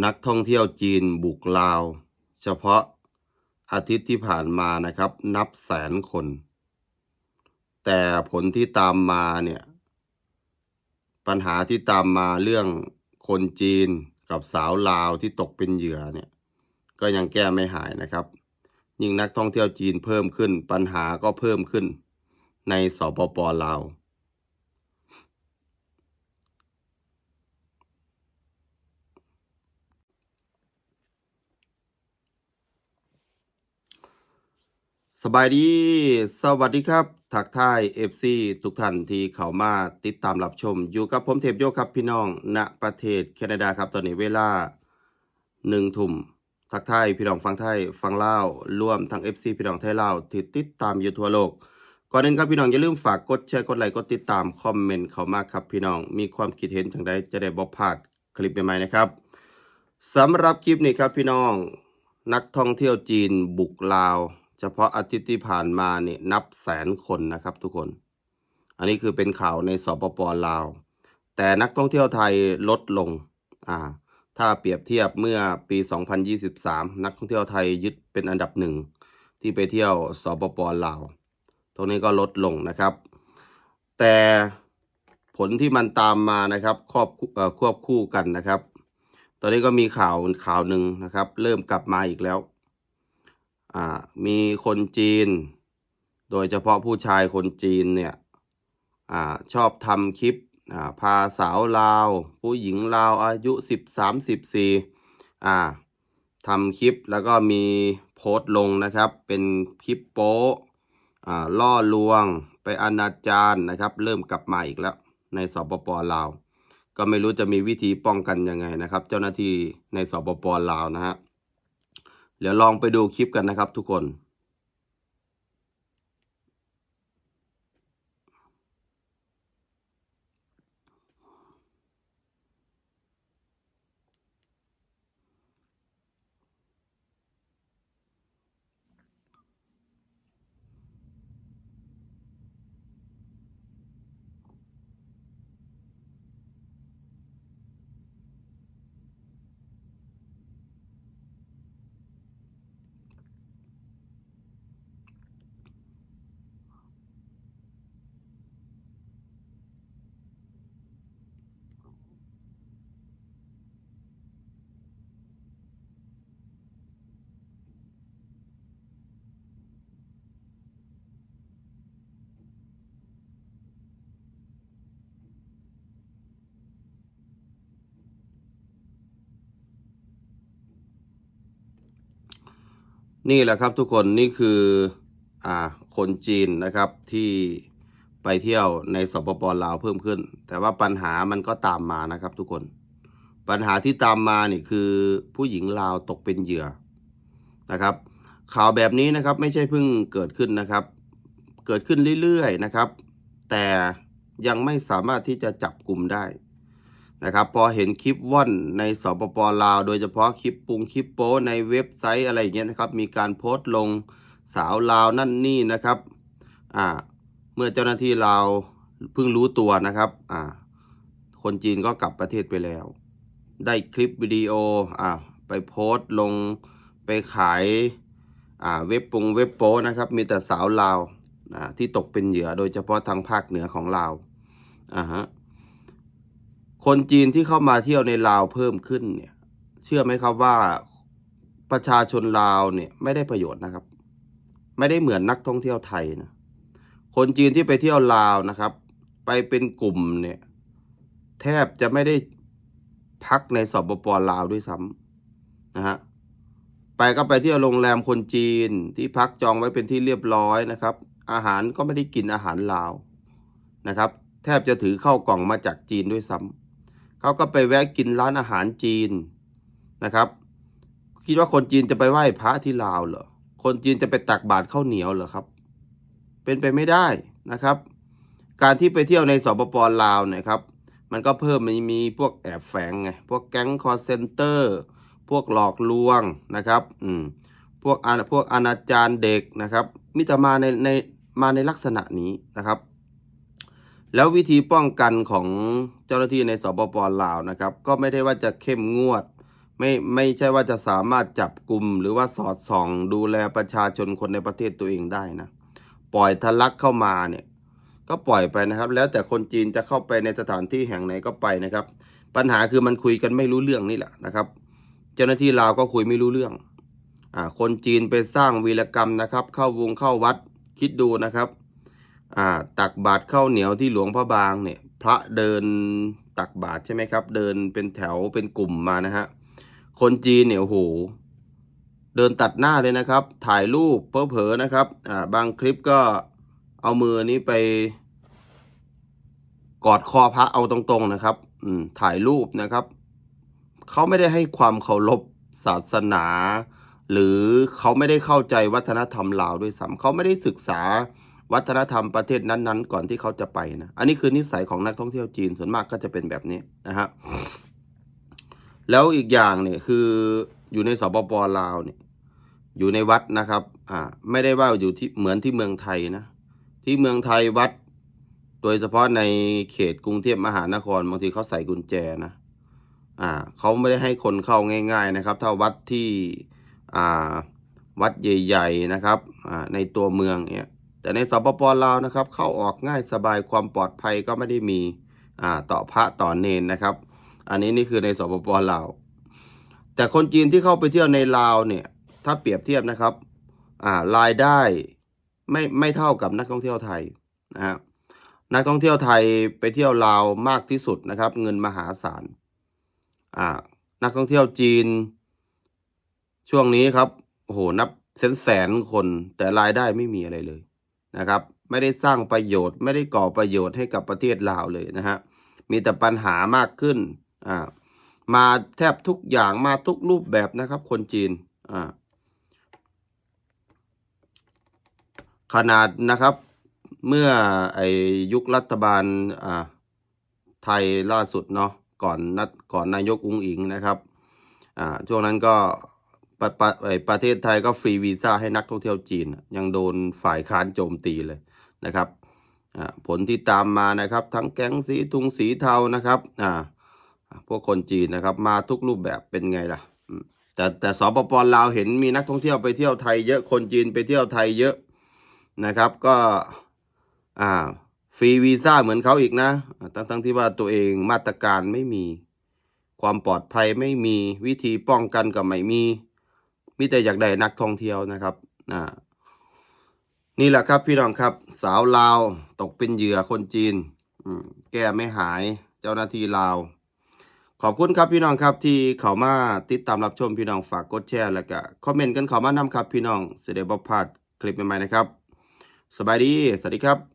นักท่องเที่ยวจีนบุกลาว เฉพาะอาทิตย์ที่ผ่านมานะครับ นับแสนคน แต่ผลที่ตามมาเนี่ย ปัญหาที่ตามมาเรื่องคนจีนกับสาวลาวที่ตกเป็นเหยื่อเนี่ย ก็ยังแก้ไม่หายนะครับ ยิ่งนักท่องเที่ยวจีนเพิ่มขึ้น ปัญหาก็เพิ่มขึ้นในสปปลาว สบายดี สวัสดีครับ ทักทาย FC ทุกท่านที่เข้ามาติดตามรับชม อยู่กับผมเทพโยครับพี่น้อง ณ ประเทศแคนาดาครับ ตอนนี้เวลาหนึ่งทุ่มทักทายพี่น้องฟังไทยฟังลาวรวมทั้ง FC พี่น้องไทยลาวที่ติดตามอยู่ทั่วโลก ก่อนอื่นครับพี่น้องอย่าลืมฝากกดแชร์กดไลค์กดติดตามคอมเมนต์เข้ามาครับพี่น้อง มีความคิดเห็นจังใดจะได้บ่พลาดคลิปใหม่ๆนะครับสำหรับคลิปนี้ครับพี่น้อง นักท่องเที่ยวจีนบุกลาว เฉพาะอาทิตย์ที่ผ่านมาเนี่ยนับแสนคนนะครับทุกคน อันนี้คือเป็นข่าวในสปปลาว แต่นักท่องเที่ยวไทยลดลงอ่าถ้าเปรียบเทียบเมื่อปี 2023 นักท่องเที่ยวไทยยึดเป็นอันดับหนึ่งที่ไปเที่ยวสปปลาว ตรงนี้ก็ลดลงนะครับ แต่ผลที่มันตามมานะครับครอบเอ่อควบคู่กันนะครับ ตอนนี้ก็มีข่าวข่าวหนึ่งนะครับ เริ่มกลับมาอีกแล้ว มีคนจีน โดยเฉพาะผู้ชายคนจีนเนี่ยอชอบทำคลิปพาสาวลาว ผู้หญิงลาวอายุสิบสามสิบสี่อ่าทำคลิปแล้วก็มีโพสต์ลงนะครับ เป็นคลิปโป๊ะล่อลวงไปอนาจารนะครับ เริ่มกลับมาอีกแล้วในสปปลาว ก็ไม่รู้จะมีวิธีป้องกันยังไงนะครับ เจ้าหน้าที่ในสปปลาวนะฮะ เดี๋ยวลองไปดูคลิปกันนะครับทุกคน นี่แหละครับทุกคนนี่คืออ่าคนจีนนะครับที่ไปเที่ยวในสปปลาวเพิ่มขึ้น แต่ว่าปัญหามันก็ตามมานะครับทุกคน ปัญหาที่ตามมานี่คือผู้หญิงลาวตกเป็นเหยื่อนะครับ ข่าวแบบนี้นะครับไม่ใช่เพิ่งเกิดขึ้นนะครับ เกิดขึ้นเรื่อยๆนะครับ แต่ยังไม่สามารถที่จะจับกลุ่มได้ นะครับพอเห็นคลิปว่อนในสปปลาว โดยเฉพาะคลิปปรุงคลิปโป้ในเว็บไซต์อะไรอย่างเงี้ยนะครับ มีการโพสต์ลงสาวลาวนั่นนี่นะครับอ่าเมื่อเจ้าหน้าที่ลาวเพิ่งรู้ตัวนะครับอ่าคนจีนก็กลับประเทศไปแล้ว ได้คลิปวิดีโออ่าไปโพสต์ลงไปขายอ่าเว็บปรุงเว็บโป้นะครับ มีแต่สาวลาวอ่าที่ตกเป็นเหยื่อโดยเฉพาะทางภาคเหนือของลาวอ่าฮะ คนจีนที่เข้ามาเที่ยวในลาวเพิ่มขึ้นเนี่ย เชื่อไหมครับว่าประชาชนลาวเนี่ยไม่ได้ประโยชน์นะครับ ไม่ได้เหมือนนักท่องเที่ยวไทยนะคนจีนที่ไปเที่ยวลาวนะครับ ไปเป็นกลุ่มเนี่ย แทบจะไม่ได้พักในสปปลาวด้วยซ้ำนะฮะไปก็ไปเที่ยวโรงแรมคนจีนที่พักจองไว้เป็นที่เรียบร้อยนะครับ อาหารก็ไม่ได้กินอาหารลาวนะครับ แทบจะถือเข้ากล่องมาจากจีนด้วยซ้ำ เขาก็ไปแวะกินร้านอาหารจีนนะครับ คิดว่าคนจีนจะไปไหว้พระที่ลาวเหรอคนจีนจะไปตักบาตรข้าวเหนียวเหรอครับ เป็นไปไม่ได้นะครับ การที่ไปเที่ยวในสปปลาวเนี่ยครับ มันก็เพิ่มมีมีพวกแอบแฝงไงพวกแก๊งคอร์เซนเตอร์พวกหลอกลวงนะครับอืมพวกอาพวกอนาจารเด็กนะครับ มิจะมาในในมาในลักษณะนี้นะครับ แล้ววิธีป้องกันของเจ้าหน้าที่ในสปปลาวนะครับ ก็ไม่ได้ว่าจะเข้มงวด ไม่ไม่ใช่ว่าจะสามารถจับกลุ่มหรือว่าสอดส่อง ดูแลประชาชนคนในประเทศตัวเองได้นะ ปล่อยทะลักเข้ามาเนี่ยก็ปล่อยไปนะครับ แล้วแต่คนจีนจะเข้าไปในสถานที่แห่งไหนก็ไปนะครับ ปัญหาคือมันคุยกันไม่รู้เรื่องนี่แหละนะครับ เจ้าหน้าที่ลาวก็คุยไม่รู้เรื่องอ่าคนจีนไปสร้างวีรกรรมนะครับ เข้าวงเข้าวัดคิดดูนะครับ อ่าตักบาตรข้าวเหนียวที่หลวงพระบางเนี่ย พระเดินตักบาตรใช่ไหมครับ เดินเป็นแถวเป็นกลุ่มมานะฮะคนจีนเนี่ยโอ้โหเดินตัดหน้าเลยนะครับ ถ่ายรูปเพ้อเผลอนะครับอ่าบางคลิปก็เอามือนี้ไปกอดคอพระเอาตรงๆนะครับ อืมถ่ายรูปนะครับเขาไม่ได้ให้ความเคารพศาสนา หรือเขาไม่ได้เข้าใจวัฒนธรรมลาวด้วยซ้ำเขาไม่ได้ศึกษา วัฒนธรรมประเทศนั้นๆ ก่อนที่เขาจะไปนะ อันนี้คือนิสัยของนักท่องเที่ยวจีนส่วนมากก็จะเป็นแบบนี้นะฮะ แล้วอีกอย่างเนี่ยคืออยู่ในสปปลาวเนี่ยอยู่ในวัดนะครับ อ่า ไม่ได้ว่าอยู่ที่เหมือนที่เมืองไทยนะ ที่เมืองไทยวัด โดยเฉพาะในเขตกรุงเทพมหานครบางทีเขาใส่กุญแจนะ อ่า เขาไม่ได้ให้คนเข้าง่าย ๆนะครับ ถ้าวัดที่ อ่า วัดใหญ่ ๆ นะครับ อ่า ในตัวเมืองเนี่ย แต่ในสปปลาวนะครับ เข้าออกง่ายสบายความปลอดภัยก็ไม่ได้มีอ่าต่อพระต่อเนนนะครับ อันนี้นี่คือในสปปลาวแต่คนจีนที่เข้าไปเที่ยวในลาวเนี่ยถ้าเปรียบเทียบนะครับอ่ารายได้ไม่ไม่เท่ากับนักท่องเที่ยวไทยนะฮะนักท่องเที่ยวไทยไปเที่ยวลาวมากที่สุดนะครับ เงินมหาศาลอ่านักท่องเที่ยวจีน ช่วงนี้ครับโอ้โหนับแสนแสนคนแต่รายได้ไม่มีอะไรเลย นะครับ ไม่ได้สร้างประโยชน์ ไม่ได้ก่อประโยชน์ให้กับประเทศลาวเลยนะฮะมีแต่ปัญหามากขึ้นอ่ามาแทบทุกอย่างมาทุกรูปแบบนะครับ คนจีนอ่าขนาดนะครับเมื่อไอยุครัฐบาลอ่าไทยล่าสุดเนาะก่อนนัดก่อนนายกอุ้งอิงนะครับอ่าช่วงนั้นก็ ประประประเทศไทยก็ฟรีวีซ่าให้นักท่องเที่ยวจีน ยังโดนฝ่ายค้านโจมตีเลยนะครับผลที่ตามมานะครับ ทั้งแก๊งสีทุงสีเทานะครับพวกคนจีนนะครับ มาทุกรูปแบบเป็นไงล่ะ แต่แต่สปปลาวเห็นมีนักท่องเที่ยวไปเที่ยวไทยเยอะคนจีนไปเที่ยวไทยเยอะนะครับ ก็อ่าฟรีวีซ่าเหมือนเขาอีกนะ ทั้งทั้งที่ว่าตัวเองมาตรการไม่มี ความปลอดภัยไม่มีวิธีป้องกันก็ไม่มี มีแต่อยากได้นักท่องเที่ยวนะครับอ่านี่แหละครับพี่น้องครับ สาวลาวตกเป็นเหยื่อคนจีนแก้ไม่หายเจ้าหน้าที่ลาว ขอบคุณครับพี่น้องครับที่เขามาติดตามรับชมพี่น้องฝากกดแชร์แล้วก็คอมเมนต์กันเขามานำครับพี่น้องเสด็จบพลาดคลิปใหม่ๆนะครับ สบายดี สวัสดีครับ